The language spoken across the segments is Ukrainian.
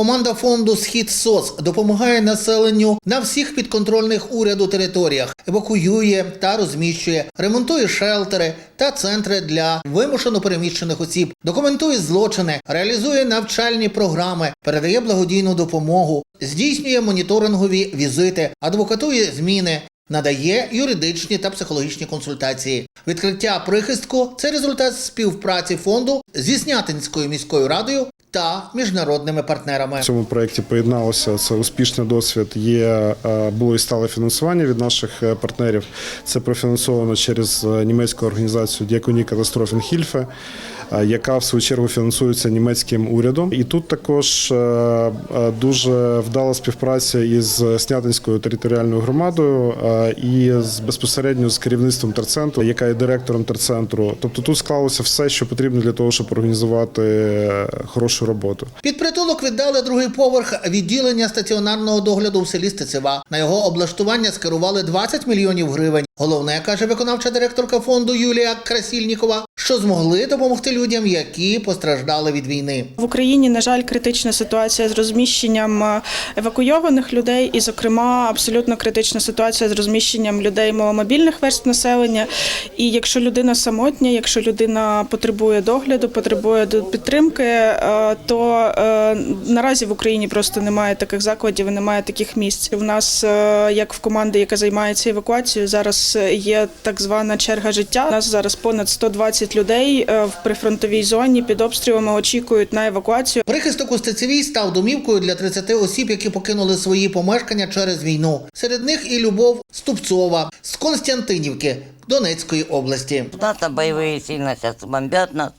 Команда фонду Схід СОС допомагає населенню на всіх підконтрольних уряду територіях, евакуює та розміщує, ремонтує шелтери та центри для вимушено переміщених осіб, документує злочини, реалізує навчальні програми, передає благодійну допомогу, здійснює моніторингові візити, адвокатує зміни. Надає юридичні та психологічні консультації. Відкриття прихистку це результат співпраці фонду зі Снятинською міською радою та міжнародними партнерами. В цьому проєкті поєдналося це успішний досвід. Є е, було і стале фінансування від наших е, партнерів. Це профінансовано через е, німецьку організацію Діаконії катастрофен Хільфе, яка в свою чергу фінансується німецьким урядом. І тут також дуже вдала співпраця із Снятинською територіальною громадою і з безпосередньо з керівництвом терцентру, яка є директором терцентру. Тобто тут склалося все, що потрібно для того, щоб організувати е, хорошу роботу. Під притулок віддали другий поверх відділення стаціонарного догляду в селі Стецева. На його облаштування скерували 20 мільйонів гривень. Головне каже виконавча директорка фонду Юлія Красільнікова, що змогли допомогти людям, які постраждали від війни. В Україні, на жаль, критична ситуація з розміщенням е, евакуйованих людей, і, зокрема, абсолютно критична ситуація з розміщенням людей маломобільних верств населення. І якщо людина самотня, якщо людина потребує догляду, потребує підтримки, е, то е, наразі в Україні просто немає таких закладів, немає таких місць. У нас, як в команди, яка займається евакуацією, зараз е, є так звана черга життя. У нас зараз понад 120 людей е, в прифронтовій зоні під обстрілами очікують на евакуацію. Прихисток у Стецевій став домівкою для 30 осіб, які покинули свої помешкання через війну. Серед них і Любов Ступцова з Константинівки Донецької області. У нас там боевые сильно сейчас бомбят нас.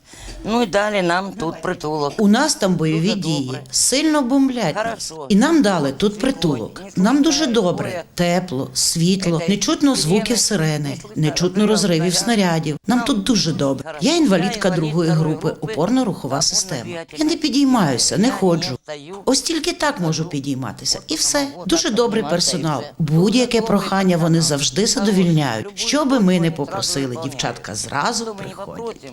Ну и дали нам тут притулок. У нас там бойові дії, сильно бомблять нас. І нам дали тут притулок. Нам дуже добре, тепло, світло, не чутно звуків сирени, не чутно розривів снарядів. Нам тут дуже добре. Я інвалідка другої групи, опорно-рухова система. Я не підіймаюся, не ходжу. Ось тільки так можу підійматися, і все. Дуже добрий персонал. Будь-яке прохання вони завжди задовільняють. Що би ми не попросили, дівчатка зразу приходять.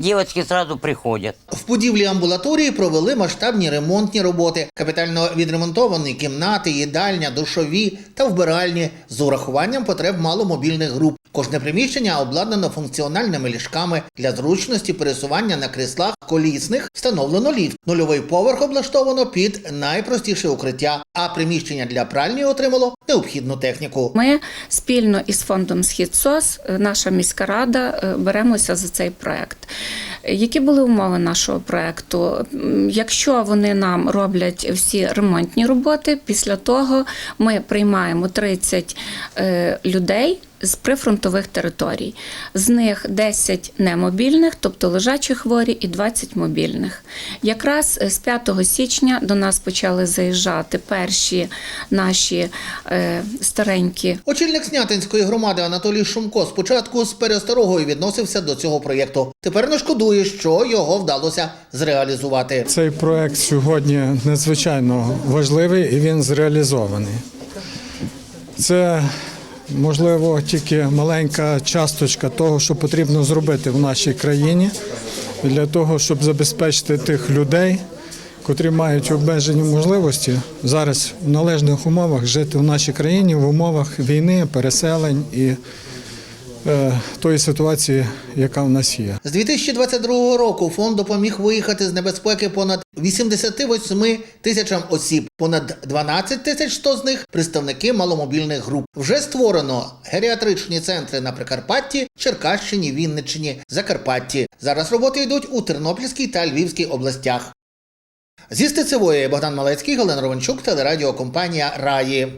Девочки сразу приходят. В будівлі амбулаторії провели масштабні ремонтні роботи. Капітально відремонтовані кімнати, їдальня, душові та вбиральні з урахуванням потреб маломобільних груп. Кожне приміщення обладнано функціональними ліжками для зручності пересування на кріслах колісних. Встановлено ліфт. Нульовий поверх облаштовано під найпростіше укриття, а приміщення для пральні отримало необхідну техніку. Ми спільно із фондом Схід СОС, е, наша міська рада, е, беремося за цей проект. Які були умови нашого проекту? Якщо вони нам роблять всі ремонтні роботи, після того ми приймаємо 30 е, людей. З прифронтових територій. З них 10 немобільних, тобто лежачі хворі, і 20 мобільних. Якраз з 5 січня до нас почали заїжджати перші наші е, старенькі Очільник Снятинської громади Анатолій Шумко спочатку з пересторогою відносився до цього проєкту. Тепер не шкодує, що його вдалося зреалізувати. Цей проект сьогодні надзвичайно важливий і він зреалізований. Це можливо тільки маленька часточка того, що потрібно зробити в нашій країні для того, щоб забезпечити тих людей, котрі мають обмежені можливості зараз в належних умовах жити в нашій країні в умовах війни, переселень і е, тої ситуації, яка в нас є. З 2022 року фонд допоміг виїхати з небезпеки понад 88 тисячам осіб. Понад 12 тисяч 100 з них представники маломобільних груп. Вже створено геріатричні центри на Прикарпатті, Черкащині, Вінниччині, Закарпатті. Зараз роботи йдуть у Тернопільській та Львівській областях. Зі Стецевої Богдан Малецький, Галина Ровенчук, телерадіокомпанія Раї.